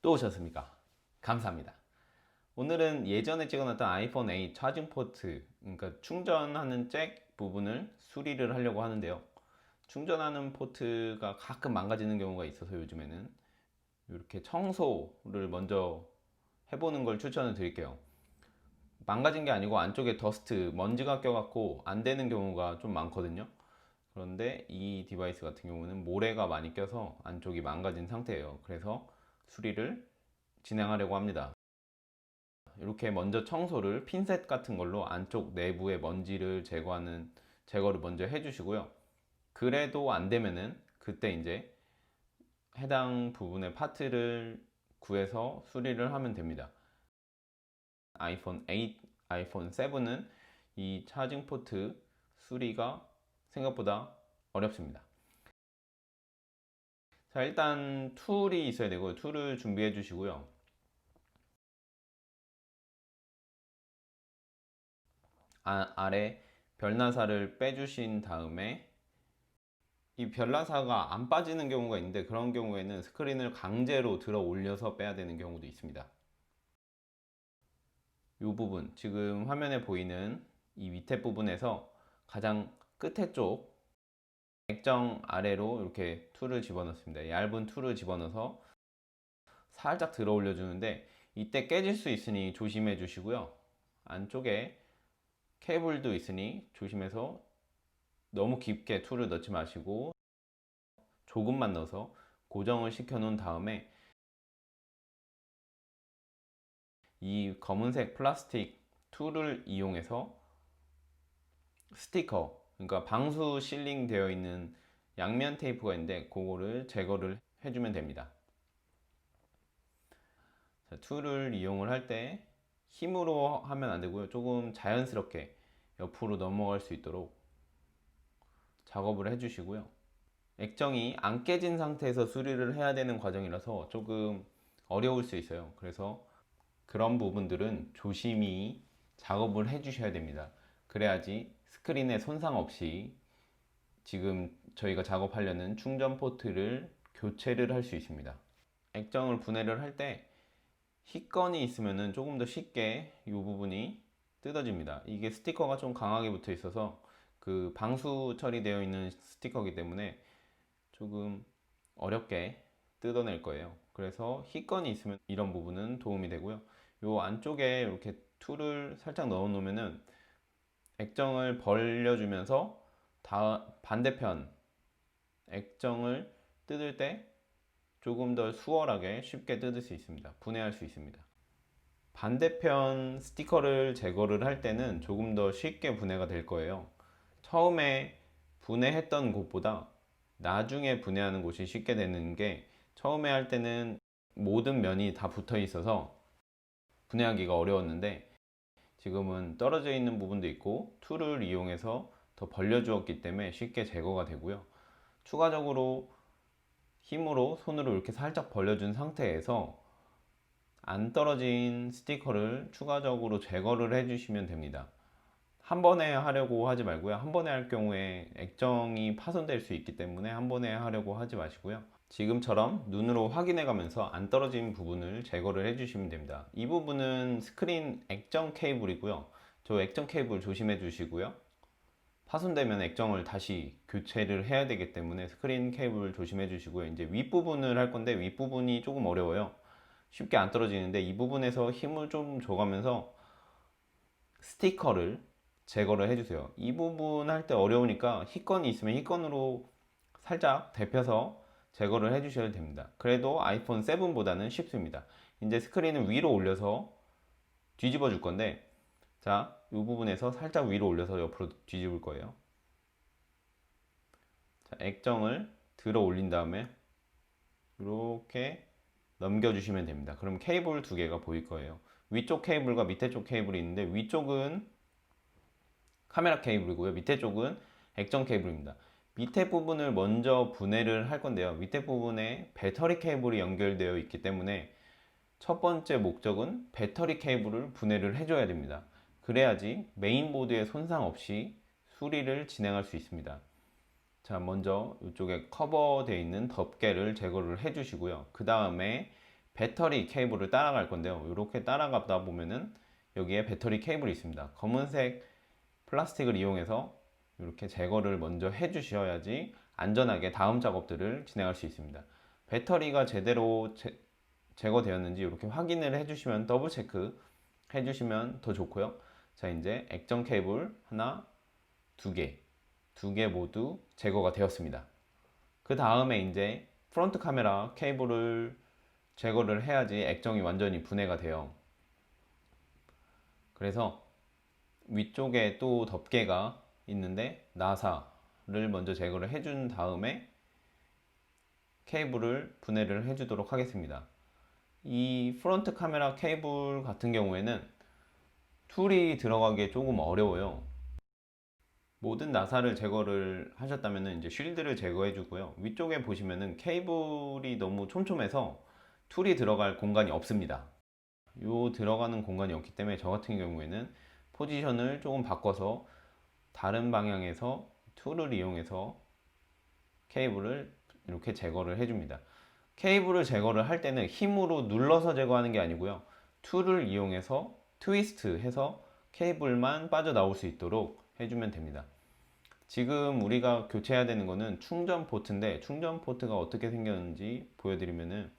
또 오셨습니까? 감사합니다. 오늘은 예전에 찍어놨던 아이폰 8 차징 포트, 그러니까 충전하는 잭 부분을 수리를 하려고 하는데요. 충전하는 포트가 가끔 망가지는 경우가 있어서 요즘에는 이렇게 청소를 먼저 해보는 걸 추천을 드릴게요. 망가진 게 아니고 안쪽에 더스트, 먼지가 껴갖고 안 되는 경우가 좀 많거든요. 그런데 이 디바이스 같은 경우는 모래가 많이 껴서 안쪽이 망가진 상태예요. 그래서 수리를 진행하려고 합니다. 이렇게 먼저 청소를 핀셋 같은 걸로 안쪽 내부의 먼지를 제거하는 제거를 먼저 해주시고요. 그래도 안 되면은 그때 이제 해당 부분의 파트를 구해서 수리를 하면 됩니다. 아이폰 8, 아이폰 7은 이 차징 포트 수리가 생각보다 어렵습니다. 자, 일단 툴이 있어야 되고요. 툴을 준비해 주시고요. 아, 아래 별나사를 빼주신 다음에 이 별나사가 안 빠지는 경우가 있는데 그런 경우에는 스크린을 강제로 들어 올려서 빼야 되는 경우도 있습니다. 이 부분, 지금 화면에 보이는 이 밑에 부분에서 가장 끝에 쪽 액정 아래로 이렇게 툴을 집어넣습니다. 얇은 툴을 집어넣어서 살짝 들어 올려 주는데 이때 깨질 수 있으니 조심해 주시고요. 안쪽에 케이블도 있으니 조심해서 너무 깊게 툴을 넣지 마시고 조금만 넣어서 고정을 시켜 놓은 다음에 이 검은색 플라스틱 툴을 이용해서 스티커 그러니까 방수 실링 되어 있는 양면 테이프가 있는데 그거를 제거를 해주면 됩니다. 자, 툴을 이용을 할 때 힘으로 하면 안 되고요. 조금 자연스럽게 옆으로 넘어갈 수 있도록 작업을 해주시고요. 액정이 안 깨진 상태에서 수리를 해야 되는 과정이라서 조금 어려울 수 있어요. 그래서 그런 부분들은 조심히 작업을 해주셔야 됩니다. 그래야지 스크린에 손상 없이 지금 저희가 작업하려는 충전 포트를 교체를 할 수 있습니다. 액정을 분해를 할 때 희건이 있으면 조금 더 쉽게 이 부분이 뜯어집니다. 이게 스티커가 좀 강하게 붙어 있어서 그 방수 처리되어 있는 스티커이기 때문에 조금 어렵게 뜯어낼 거예요. 그래서 희건이 있으면 이런 부분은 도움이 되고요. 이 안쪽에 이렇게 툴을 살짝 넣어 놓으면은 액정을 벌려주면서 다 반대편 액정을 뜯을 때 조금 더 수월하게 쉽게 뜯을 수 있습니다. 분해할 수 있습니다. 반대편 스티커를 제거를 할 때는 조금 더 쉽게 분해가 될 거예요. 처음에 분해했던 곳보다 나중에 분해하는 곳이 쉽게 되는 게 처음에 할 때는 모든 면이 다 붙어 있어서 분해하기가 어려웠는데 지금은 떨어져 있는 부분도 있고 툴을 이용해서 더 벌려주었기 때문에 쉽게 제거가 되고요. 추가적으로 힘으로 손으로 이렇게 살짝 벌려준 상태에서 안 떨어진 스티커를 추가적으로 제거를 해주시면 됩니다. 한 번에 하려고 하지 말고요. 한 번에 할 경우에 액정이 파손될 수 있기 때문에 한 번에 하려고 하지 마시고요. 지금처럼 눈으로 확인해 가면서 안 떨어진 부분을 제거를 해 주시면 됩니다. 이 부분은 스크린 액정 케이블이고요. 저 액정 케이블 조심해 주시고요. 파손되면 액정을 다시 교체를 해야 되기 때문에 스크린 케이블 조심해 주시고요. 이제 윗부분을 할 건데 윗부분이 조금 어려워요. 쉽게 안 떨어지는데 이 부분에서 힘을 좀 줘가면서 스티커를 제거를 해주세요. 이 부분 할 때 어려우니까 희건이 있으면 희건으로 살짝 데펴서 제거를 해주셔야 됩니다. 그래도 아이폰 7보다는 쉽습니다. 이제 스크린을 위로 올려서 뒤집어 줄 건데 자, 이 부분에서 살짝 위로 올려서 옆으로 뒤집을 거예요. 자, 액정을 들어 올린 다음에 이렇게 넘겨주시면 됩니다. 그럼 케이블 두 개가 보일 거예요. 위쪽 케이블과 밑에 쪽 케이블이 있는데 위쪽은 카메라 케이블이고요. 밑에 쪽은 액정 케이블입니다. 밑에 부분을 먼저 분해를 할 건데요. 밑에 부분에 배터리 케이블이 연결되어 있기 때문에 첫 번째 목적은 배터리 케이블을 분해를 해줘야 됩니다. 그래야지 메인보드에 손상 없이 수리를 진행할 수 있습니다. 자, 먼저 이쪽에 커버되어 있는 덮개를 제거를 해주시고요. 그 다음에 배터리 케이블을 따라갈 건데요. 이렇게 따라가다 보면은 여기에 배터리 케이블이 있습니다. 검은색 플라스틱을 이용해서 이렇게 제거를 먼저 해 주셔야지 안전하게 다음 작업들을 진행할 수 있습니다. 배터리가 제대로 제, 제거되었는지 이렇게 확인을 해 주시면 더블 체크 해 주시면 더 좋고요. 자, 이제 액정 케이블 하나, 두 개, 두 개 모두 제거가 되었습니다. 그 다음에 이제 프론트 카메라 케이블을 제거를 해야지 액정이 완전히 분해가 돼요. 그래서 위쪽에 또 덮개가 있는데 나사를 먼저 제거를 해준 다음에 케이블을 분해를 해주도록 하겠습니다. 이 프론트 카메라 케이블 같은 경우에는 툴이 들어가기 조금 어려워요. 모든 나사를 제거를 하셨다면 이제 쉴드를 제거해 주고요. 위쪽에 보시면은 케이블이 너무 촘촘해서 툴이 들어갈 공간이 없습니다. 요 들어가는 공간이 없기 때문에 저 같은 경우에는 포지션을 조금 바꿔서 다른 방향에서 툴을 이용해서 케이블을 이렇게 제거를 해줍니다. 케이블을 제거를 할 때는 힘으로 눌러서 제거하는 게 아니고요. 툴을 이용해서 트위스트 해서 케이블만 빠져나올 수 있도록 해주면 됩니다. 지금 우리가 교체해야 되는 거는 충전 포트인데 충전 포트가 어떻게 생겼는지 보여드리면은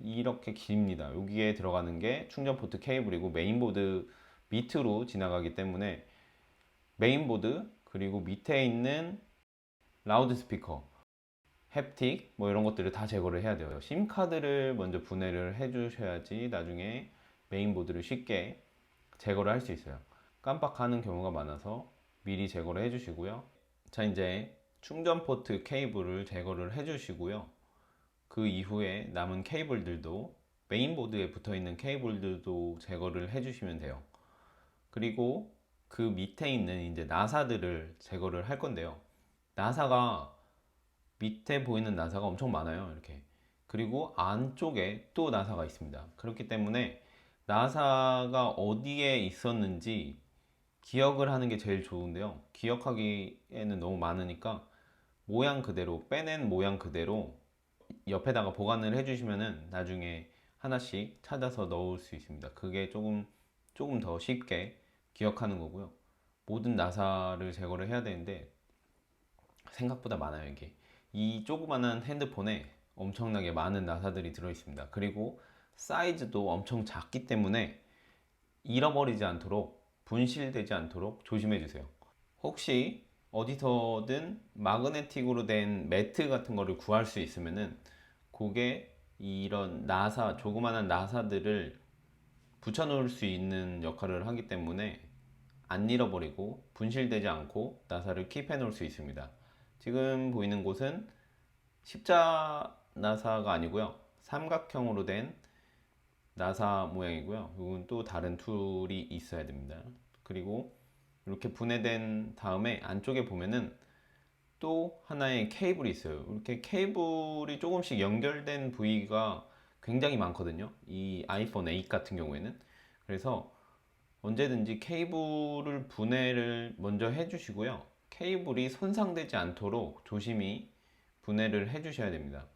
이렇게 깁니다. 여기에 들어가는 게 충전 포트 케이블이고 메인보드 밑으로 지나가기 때문에 메인보드 그리고 밑에 있는 라우드 스피커 햅틱 뭐 이런 것들을 다 제거를 해야 돼요. 심 카드를 먼저 분해를 해 주셔야지 나중에 메인보드를 쉽게 제거를 할 수 있어요. 깜빡하는 경우가 많아서 미리 제거를 해 주시고요. 자, 이제 충전 포트 케이블을 제거를 해 주시고요. 그 이후에 남은 케이블들도 메인보드에 붙어 있는 케이블들도 제거를 해 주시면 돼요. 그리고 그 밑에 있는 이제 나사들을 제거를 할 건데요. 나사가 밑에 보이는 나사가 엄청 많아요. 이렇게. 그리고 안쪽에 또 나사가 있습니다. 그렇기 때문에 나사가 어디에 있었는지 기억을 하는 게 제일 좋은데요. 기억하기에는 너무 많으니까 모양 그대로, 빼낸 모양 그대로 옆에다가 보관을 해주시면은 나중에 하나씩 찾아서 넣을 수 있습니다. 그게 조금, 조금 더 쉽게 기억하는 거고요. 모든 나사를 제거를 해야 되는데 생각보다 많아요, 이게. 이 조그만한 핸드폰에 엄청나게 많은 나사들이 들어 있습니다. 그리고 사이즈도 엄청 작기 때문에 잃어버리지 않도록 분실되지 않도록 조심해 주세요. 혹시 어디서든 마그네틱으로 된 매트 같은 거를 구할 수 있으면은 그게 이런 나사 조그만한 나사들을 붙여 놓을 수 있는 역할을 하기 때문에 안 잃어버리고 분실되지 않고 나사를 킵해 놓을 수 있습니다. 지금 보이는 곳은 십자 나사가 아니고요. 삼각형으로 된 나사 모양이고요. 이건 또 다른 툴이 있어야 됩니다. 그리고 이렇게 분해된 다음에 안쪽에 보면은 또 하나의 케이블이 있어요. 이렇게 케이블이 조금씩 연결된 부위가 굉장히 많거든요. 이 아이폰 8 같은 경우에는. 그래서 언제든지 케이블을 분해를 먼저 해주시고요. 케이블이 손상되지 않도록 조심히 분해를 해주셔야 됩니다.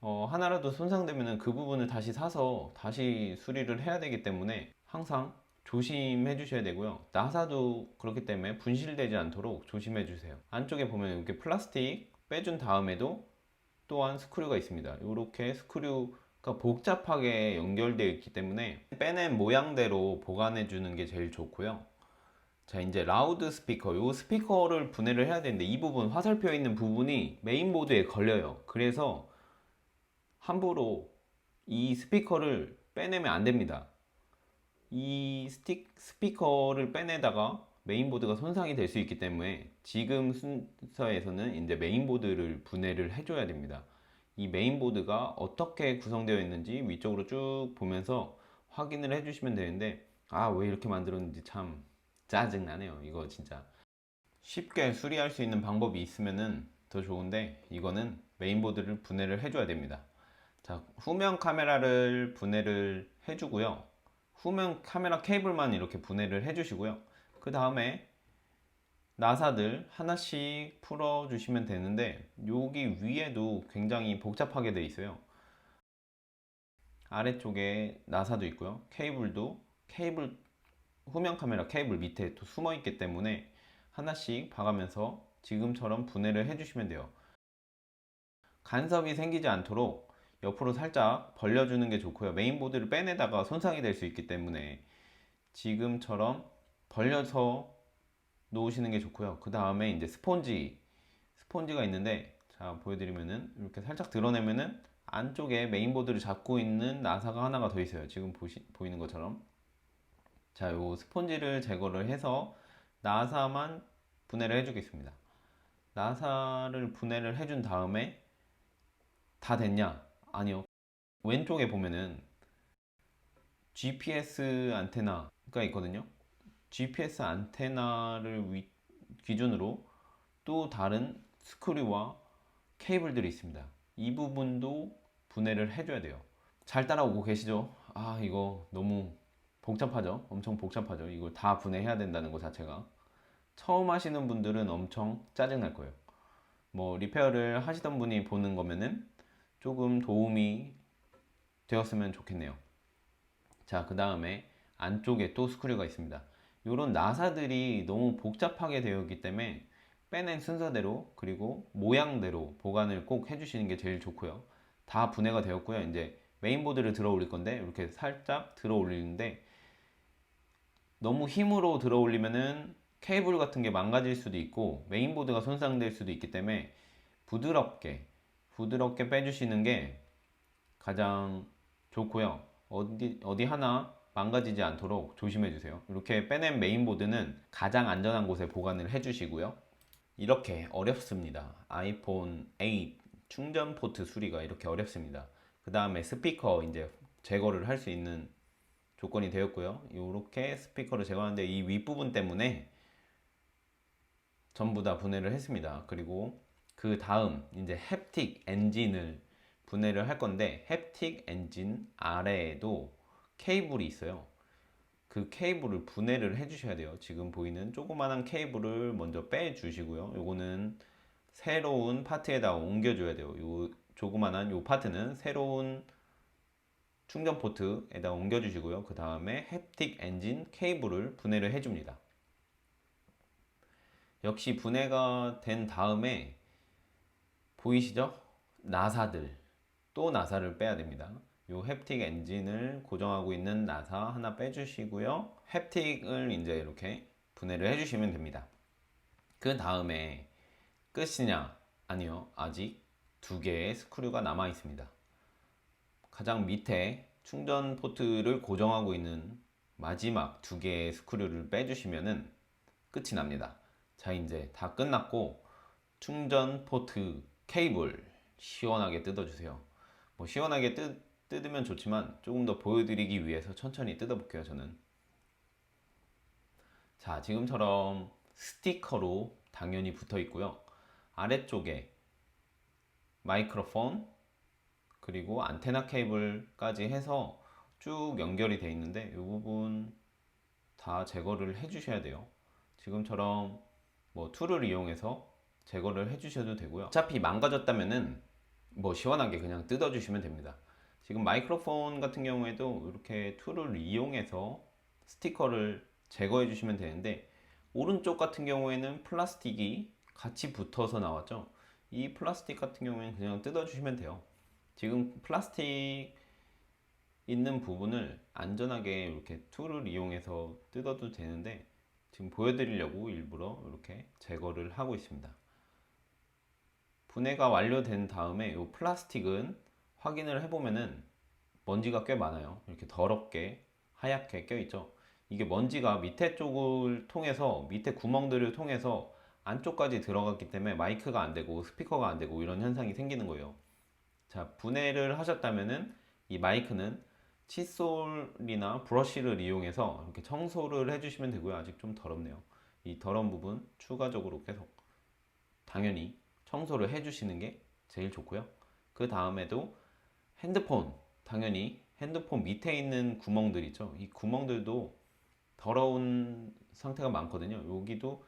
어, 하나라도 손상되면 그 부분을 다시 사서 다시 수리를 해야 되기 때문에 항상 조심해 주셔야 되고요. 나사도 그렇기 때문에 분실되지 않도록 조심해 주세요. 안쪽에 보면 이렇게 플라스틱 빼준 다음에도 또한 스크류가 있습니다. 이렇게 스크류 가 복잡하게 연결되어 있기 때문에 빼낸 모양대로 보관해 주는 게 제일 좋고요. 자 이제 라우드 스피커. 이 스피커를 분해를 해야 되는데 이 부분 화살표 있는 부분이 메인보드에 걸려요. 그래서 함부로 이 스피커를 빼내면 안 됩니다. 이 스틱 스피커를 빼내다가 메인보드가 손상이 될 수 있기 때문에 지금 순서에서는 이제 메인보드를 분해를 해줘야 됩니다 이 메인보드가 어떻게 구성되어 있는지 위쪽으로 쭉 보면서 확인을 해주시면 되는데 아 왜 이렇게 만들었는지 참 짜증나네요. 이거 진짜 쉽게 수리할 수 있는 방법이 있으면은 더 좋은데 이거는 메인보드를 분해를 해줘야 됩니다. 자, 후면 카메라를 분해를 해주고요. 후면 카메라 케이블만 이렇게 분해를 해주시고요. 그 다음에 나사들 하나씩 풀어주시면 되는데 여기 위에도 굉장히 복잡하게 되어 있어요. 아래쪽에 나사도 있고요. 케이블도 케이블 후면 카메라 케이블 밑에 또 숨어 있기 때문에 하나씩 봐가면서 지금처럼 분해를 해주시면 돼요. 간섭이 생기지 않도록 옆으로 살짝 벌려주는 게 좋고요. 메인보드를 빼내다가 손상이 될 수 있기 때문에 지금처럼 벌려서 놓으시는 게 좋고요. 그 다음에 이제 스폰지, 스폰지가 있는데 자 보여드리면은 이렇게 살짝 드러내면은 안쪽에 메인보드를 잡고 있는 나사가 하나가 더 있어요. 지금 보시, 보이는 것처럼. 자, 요 스폰지를 제거를 해서 나사만 분해를 해주겠습니다. 나사를 분해를 해준 다음에 다 됐냐? 아니요. 왼쪽에 보면은 GPS 안테나가 있거든요. GPS 안테나를 위- 기준으로 또 다른 스크류와 케이블들이 있습니다. 이 부분도 분해를 해줘야 돼요. 잘 따라오고 계시죠? 아, 이거 너무 복잡하죠? 엄청 복잡하죠? 이걸 다 분해해야 된다는 것 자체가. 처음 하시는 분들은 엄청 짜증날 거예요. 뭐, 리페어를 하시던 분이 보는 거면은 조금 도움이 되었으면 좋겠네요. 자, 그 다음에 안쪽에 또 스크류가 있습니다. 이런 나사들이 너무 복잡하게 되어 있기 때문에 빼낸 순서대로 그리고 모양대로 보관을 꼭 해주시는 게 제일 좋고요. 다 분해가 되었고요. 이제 메인보드를 들어 올릴 건데 이렇게 살짝 들어 올리는데 너무 힘으로 들어 올리면은 케이블 같은 게 망가질 수도 있고 메인보드가 손상될 수도 있기 때문에 부드럽게 부드럽게 빼주시는 게 가장 좋고요. 어디 어디 하나 망가지지 않도록 조심해 주세요. 이렇게 빼낸 메인보드는 가장 안전한 곳에 보관을 해 주시고요. 이렇게 어렵습니다. 아이폰 8 충전 포트 수리가 이렇게 어렵습니다. 그 다음에 스피커 이제 제거를 할 수 있는 조건이 되었고요. 이렇게 스피커를 제거하는데 이 윗부분 때문에 전부 다 분해를 했습니다. 그리고 그 다음 이제 햅틱 엔진을 분해를 할 건데 햅틱 엔진 아래에도 케이블이 있어요. 그 케이블을 분해를 해주셔야 돼요. 지금 보이는 조그만한 케이블을 먼저 빼주시고요. 요거는 새로운 파트에다 옮겨줘야 돼요. 요 조그만한 요 파트는 새로운 충전 포트에다 옮겨주시고요. 그 다음에 햅틱 엔진 케이블을 분해를 해줍니다. 역시 분해가 된 다음에 보이시죠? 나사들 또 나사를 빼야 됩니다. 요 햅틱 엔진을 고정하고 있는 나사 하나 빼주시고요. 햅틱을 이제 이렇게 분해를 해주시면 됩니다. 그 다음에 끝이냐? 아니요. 아직 두 개의 스크류가 남아 있습니다. 가장 밑에 충전 포트를 고정하고 있는 마지막 두 개의 스크류를 빼주시면은 끝이 납니다. 자, 이제 다 끝났고 충전 포트 케이블 시원하게 뜯어주세요. 뭐 시원하게 뜯, 뜯으면 좋지만 조금 더 보여드리기 위해서 천천히 뜯어볼게요, 저는. 자, 지금처럼 스티커로 당연히 붙어 있고요. 아래쪽에 마이크로폰 그리고 안테나 케이블까지 해서 쭉 연결이 되어 있는데 이 부분 다 제거를 해 주셔야 돼요. 지금처럼 뭐 툴을 이용해서 제거를 해 주셔도 되고요. 어차피 망가졌다면은 뭐 시원하게 그냥 뜯어 주시면 됩니다. 지금 마이크로폰 같은 경우에도 이렇게 툴을 이용해서 스티커를 제거해 주시면 되는데 오른쪽 같은 경우에는 플라스틱이 같이 붙어서 나왔죠. 이 플라스틱 같은 경우에는 그냥 뜯어 주시면 돼요. 지금 플라스틱 있는 부분을 안전하게 이렇게 툴을 이용해서 뜯어도 되는데 지금 보여드리려고 일부러 이렇게 제거를 하고 있습니다. 분해가 완료된 다음에 이 플라스틱은 확인을 해보면은 먼지가 꽤 많아요. 이렇게 더럽게 하얗게 껴있죠. 이게 먼지가 밑에 쪽을 통해서 밑에 구멍들을 통해서 안쪽까지 들어갔기 때문에 마이크가 안 되고 스피커가 안 되고 이런 현상이 생기는 거예요. 자, 분해를 하셨다면은 이 마이크는 칫솔이나 브러쉬를 이용해서 이렇게 청소를 해주시면 되고요. 아직 좀 더럽네요. 이 더러운 부분 추가적으로 계속 당연히 청소를 해주시는 게 제일 좋고요. 그 다음에도 핸드폰 당연히 핸드폰 밑에 있는 구멍들 있죠. 이 구멍들도 더러운 상태가 많거든요. 여기도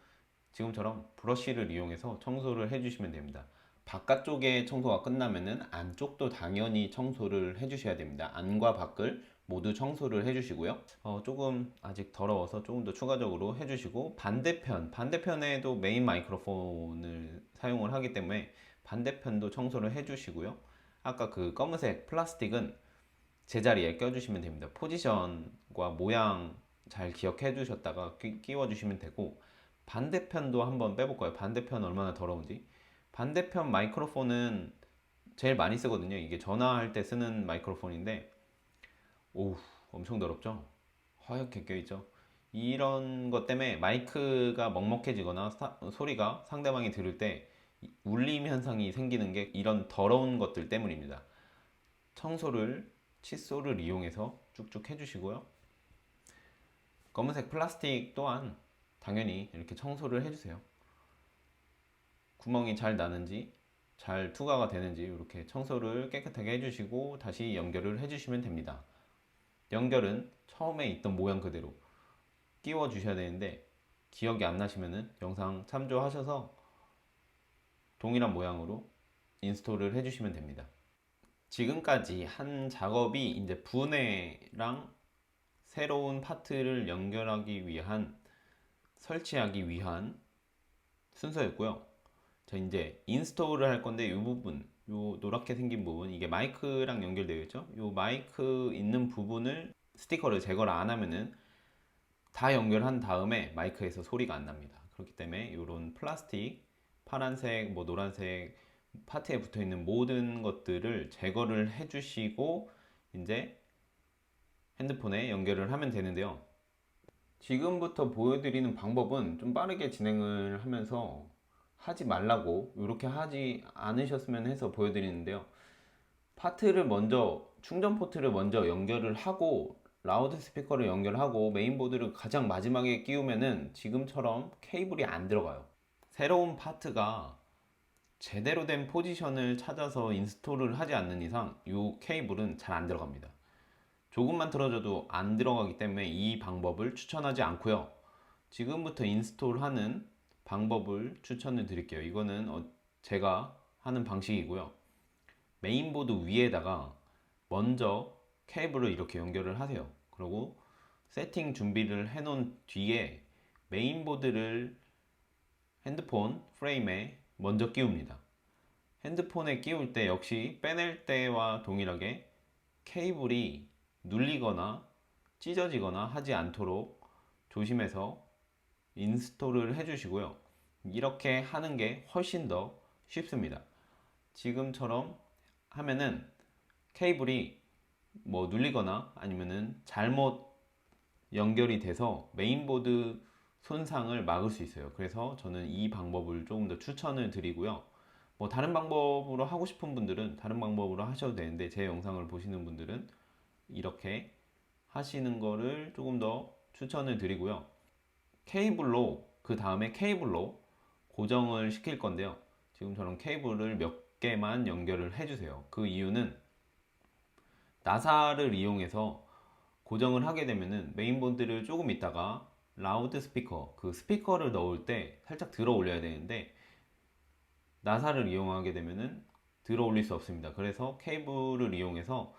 지금처럼 브러쉬를 이용해서 청소를 해주시면 됩니다. 바깥쪽에 청소가 끝나면은 안쪽도 당연히 청소를 해주셔야 됩니다. 안과 밖을 모두 청소를 해주시고요. 어, 조금 아직 더러워서 조금 더 추가적으로 해주시고 반대편, 반대편에도 메인 마이크로폰을 사용을 하기 때문에 반대편도 청소를 해주시고요. 아까 그 검은색 플라스틱은 제자리에 껴주시면 됩니다. 포지션과 모양 잘 기억해 두셨다가 끼, 끼워 주시면 되고 반대편도 한번 빼볼까요? 반대편 얼마나 더러운지. 반대편 마이크로폰은 제일 많이 쓰거든요. 이게 전화할 때 쓰는 마이크로폰인데, 오우, 엄청 더럽죠? 허옇게 껴있죠? 이런 것 때문에 마이크가 먹먹해지거나 사- 소리가 상대방이 들을 때 울림 현상이 생기는 게 이런 더러운 것들 때문입니다. 청소를 칫솔을 이용해서 쭉쭉 해주시고요. 검은색 플라스틱 또한 당연히 이렇게 청소를 해주세요. 구멍이 잘 나는지 잘 투과가 되는지 이렇게 청소를 깨끗하게 해주시고 다시 연결을 해주시면 됩니다. 연결은 처음에 있던 모양 그대로 끼워 주셔야 되는데 기억이 안 나시면은 영상 참조하셔서 동일한 모양으로 인스톨을 해주시면 됩니다. 지금까지 한 작업이 이제 분해랑 새로운 파트를 연결하기 위한 설치하기 위한 순서였고요. 저 이제 인스톨을 할 건데 이 부분, 요 노랗게 생긴 부분, 이게 마이크랑 연결되어 있죠? 요 마이크 있는 부분을 스티커를 제거를 안 하면은 다 연결한 다음에 마이크에서 소리가 안 납니다. 그렇기 때문에 이런 플라스틱, 파란색, 뭐 노란색 파트에 붙어 있는 모든 것들을 제거를 해주시고 이제 핸드폰에 연결을 하면 되는데요. 지금부터 보여드리는 방법은 좀 빠르게 진행을 하면서 하지 말라고 이렇게 하지 않으셨으면 해서 보여드리는데요. 파트를 먼저 충전 포트를 먼저 연결을 하고 라우드 스피커를 연결하고 메인보드를 가장 마지막에 끼우면은 지금처럼 케이블이 안 들어가요. 새로운 파트가 제대로 된 포지션을 찾아서 인스톨을 하지 않는 이상 이 케이블은 잘 안 들어갑니다. 조금만 틀어져도 안 들어가기 때문에 이 방법을 추천하지 않고요. 지금부터 인스톨하는 방법을 추천을 드릴게요. 이거는 어, 제가 하는 방식이고요. 메인보드 위에다가 먼저 케이블을 이렇게 연결을 하세요. 그리고 세팅 준비를 해 놓은 뒤에 메인보드를 핸드폰 프레임에 먼저 끼웁니다. 핸드폰에 끼울 때 역시 빼낼 때와 동일하게 케이블이 눌리거나 찢어지거나 하지 않도록 조심해서 인스톨을 해주시고요. 이렇게 하는 게 훨씬 더 쉽습니다. 지금처럼 하면은 케이블이 뭐 눌리거나 아니면은 잘못 연결이 돼서 메인보드 손상을 막을 수 있어요. 그래서 저는 이 방법을 조금 더 추천을 드리고요. 뭐 다른 방법으로 하고 싶은 분들은 다른 방법으로 하셔도 되는데 제 영상을 보시는 분들은 이렇게 하시는 거를 조금 더 추천을 드리고요. 케이블로 그 다음에 케이블로 고정을 시킬 건데요. 지금처럼 케이블을 몇 개만 연결을 해주세요. 그 이유는 나사를 이용해서 고정을 하게 되면은 메인보드를 조금 있다가 라우드 스피커 그 스피커를 넣을 때 살짝 들어 올려야 되는데 나사를 이용하게 되면은 들어 올릴 수 없습니다. 그래서 케이블을 이용해서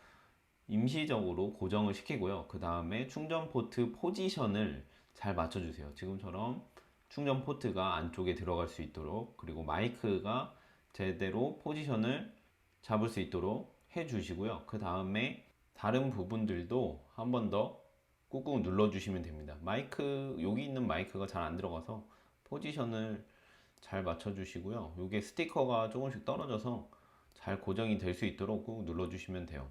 임시적으로 고정을 시키고요. 그 다음에 충전 포트 포지션을 잘 맞춰주세요. 지금처럼 충전 포트가 안쪽에 들어갈 수 있도록 그리고 마이크가 제대로 포지션을 잡을 수 있도록 해주시고요. 그 다음에 다른 부분들도 한 번 더 꾹꾹 눌러주시면 됩니다. 마이크 여기 있는 마이크가 잘 안 들어가서 포지션을 잘 맞춰주시고요. 이게 스티커가 조금씩 떨어져서 잘 고정이 될 수 있도록 꾹 눌러주시면 돼요.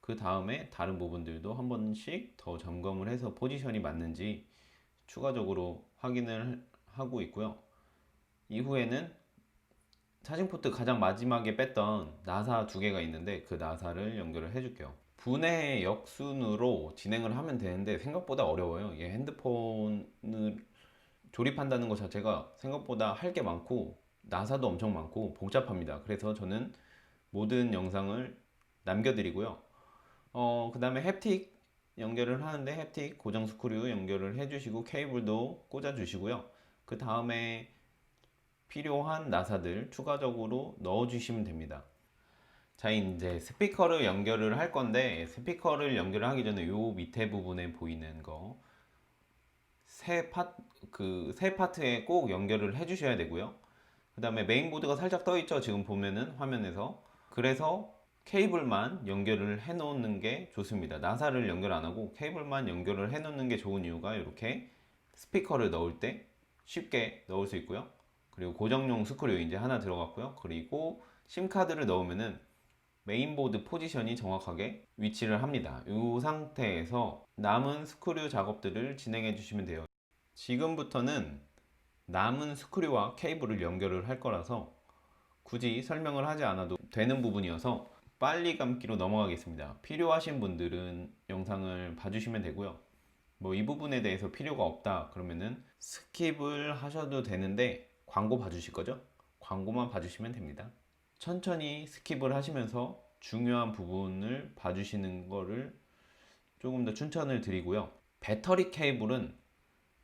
그 다음에 다른 부분들도 한 번씩 더 점검을 해서 포지션이 맞는지 추가적으로 확인을 하고 있고요. 이후에는 차징 포트 가장 마지막에 뺐던 나사 두 개가 있는데 그 나사를 연결을 해줄게요. 분해 역순으로 진행을 하면 되는데 생각보다 어려워요. 이게 핸드폰을 조립한다는 것 자체가 생각보다 할 게 많고 나사도 엄청 많고 복잡합니다. 그래서 저는 모든 영상을 남겨드리고요. 어, 그 다음에 햅틱 연결을 하는데 햅틱 고정 스크류 연결을 해주시고 케이블도 꽂아주시고요. 그 다음에 필요한 나사들 추가적으로 넣어주시면 됩니다. 자, 이제 스피커를 연결을 할 건데 스피커를 연결을 하기 전에 요 밑에 부분에 보이는 거 세 파, 그세 파트에 꼭 연결을 해 주셔야 되고요. 그 다음에 메인보드가 살짝 떠 있죠. 지금 보면은 화면에서. 그래서 케이블만 연결을 해 놓는 게 좋습니다. 나사를 연결 안 하고 케이블만 연결을 해 놓는 게 좋은 이유가 이렇게 스피커를 넣을 때 쉽게 넣을 수 있고요. 그리고 고정용 스크류 이제 하나 들어갔고요. 그리고 심카드를 넣으면은 메인보드 포지션이 정확하게 위치를 합니다. 이 상태에서 남은 스크류 작업들을 진행해 주시면 돼요. 지금부터는 남은 스크류와 케이블을 연결을 할 거라서 굳이 설명을 하지 않아도 되는 부분이어서 빨리 감기로 넘어가겠습니다. 필요하신 분들은 영상을 봐주시면 되고요. 뭐 이 부분에 대해서 필요가 없다 그러면은 스킵을 하셔도 되는데 광고 봐주실 거죠? 광고만 봐주시면 됩니다. 천천히 스킵을 하시면서 중요한 부분을 봐주시는 거를 조금 더 추천을 드리고요. 배터리 케이블은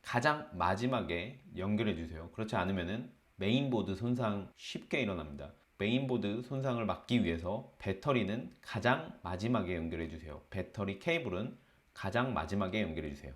가장 마지막에 연결해 주세요. 그렇지 않으면은 메인보드 손상 쉽게 일어납니다. 메인보드 손상을 막기 위해서 배터리는 가장 마지막에 연결해 주세요. 배터리 케이블은 가장 마지막에 연결해 주세요.